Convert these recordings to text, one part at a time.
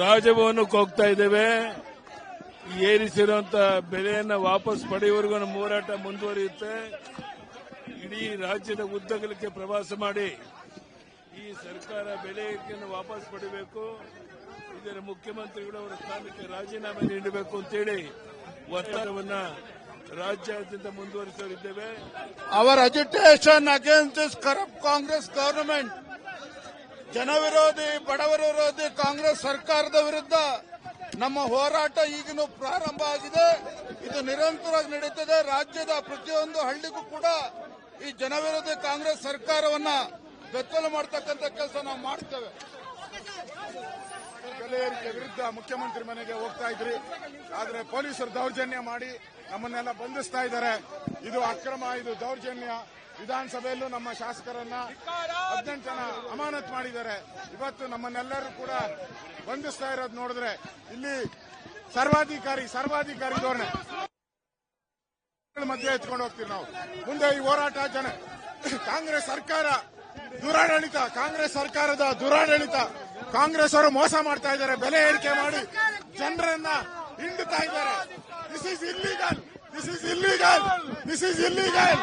ರಾಜಭವನಕ್ಕೆ ಹೋಗ್ತಾ ಇದ್ದೇವೆ. ಏರಿಸಿರುವಂತ ಬೆಲೆಯನ್ನು ವಾಪಸ್ ಪಡೆಯುವವರೆಗೂ ನಮ್ಮ ಹೋರಾಟ ಮುಂದುವರಿಯುತ್ತೆ. ಇಡೀ ರಾಜ್ಯದ ಉದ್ದಗಲಕ್ಕೆ ಪ್ರವಾಸ ಮಾಡಿ ಈ ಸರ್ಕಾರ ಬೆಲೆಯನ್ನು ವಾಪಸ್ ಪಡೆಯಬೇಕು ಇದರ ಮುಖ್ಯಮಂತ್ರಿಗಳು ಅವರ ಸ್ಥಾನಕ್ಕೆ ರಾಜೀನಾಮೆ ನೀಡಬೇಕು ಅಂತೇಳಿ ಒತ್ತಡವನ್ನು ರಾಜ್ಯಾದ್ಯಂತ ಮುಂದುವರಿಸಲಿದ್ದೇವೆ. Our agitation against this corrupt Congress government ಜನವಿರೋಧಿ, ಬಡವರ ವಿರೋಧಿ ಕಾಂಗ್ರೆಸ್ ಸರ್ಕಾರದ ವಿರುದ್ಧ ನಮ್ಮ ಹೋರಾಟ ಈಗಿನ ಪ್ರಾರಂಭ ಆಗಿದೆ. ಇದು ನಿರಂತರವಾಗಿ ನಡೀತದೆ. ರಾಜ್ಯದ ಪ್ರತಿಯೊಂದು ಹಳ್ಳಿಗೂ ಕೂಡ ಈ ಜನವಿರೋಧಿ ಕಾಂಗ್ರೆಸ್ ಸರ್ಕಾರವನ್ನ ಬೆತ್ತಲು ಮಾಡತಕ್ಕಂತ ಕೆಲಸ ನಾವು ಮಾಡ್ತೇವೆ. ಬೆಲೆ ವಿರುದ್ಧ ಮುಖ್ಯಮಂತ್ರಿ ಮನೆಗೆ ಹೋಗ್ತಾ ಇದ್ರಿ. ಆದರೆ ಪೊಲೀಸರು ದೌರ್ಜನ್ಯ ಮಾಡಿ ನಮ್ಮನ್ನೆಲ್ಲ ಬಂಧಿಸ್ತಾ ಇದ್ದಾರೆ. ಇದು ಅಕ್ರಮ, ಇದು ದೌರ್ಜನ್ಯ. ವಿಧಾನಸಭೆಯಲ್ಲೂ ನಮ್ಮ ಶಾಸಕರನ್ನ ಹದಿನೆಂಟು ಜನ ಅಮಾನತ್ ಮಾಡಿದ್ದಾರೆ. ಇವತ್ತು ನಮ್ಮನ್ನೆಲ್ಲರೂ ಕೂಡ ಬಂಧಿಸ್ತಾ ಇರೋದು ನೋಡಿದ್ರೆ ಇಲ್ಲಿ ಸರ್ವಾಧಿಕಾರಿ ಸರ್ವಾಧಿಕಾರಿ ಧೋರಣೆ. ಮಧ್ಯೆ ಎತ್ಕೊಂಡು ಹೋಗ್ತೀವಿ ನಾವು. ಮುಂದೆ ಈ ಹೋರಾಟ ಜನ ಕಾಂಗ್ರೆಸ್ ಸರ್ಕಾರ ದುರಾಡಳಿತ, ಕಾಂಗ್ರೆಸ್ ಸರ್ಕಾರದ ದುರಾಡಳಿತ. ಕಾಂಗ್ರೆಸ್ ಅವರು ಮೋಸ ಮಾಡ್ತಾ ಇದ್ದಾರೆ, ಬೆಲೆ ಏರಿಕೆ ಮಾಡಿ ಜನರನ್ನ ಹಿಂಡುತ್ತಾ ಇದ್ದಾರೆ. This is illegal this is illegal this is illegal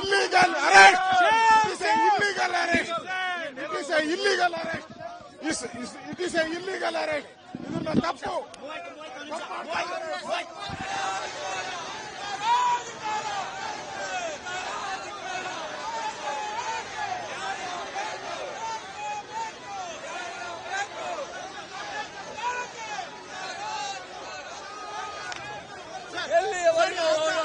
illegal arrest is illegal arrest it is illegal arrest it is illegal arrest ಇದನ್ನ ತಪ್ಪು. اللي يظلمون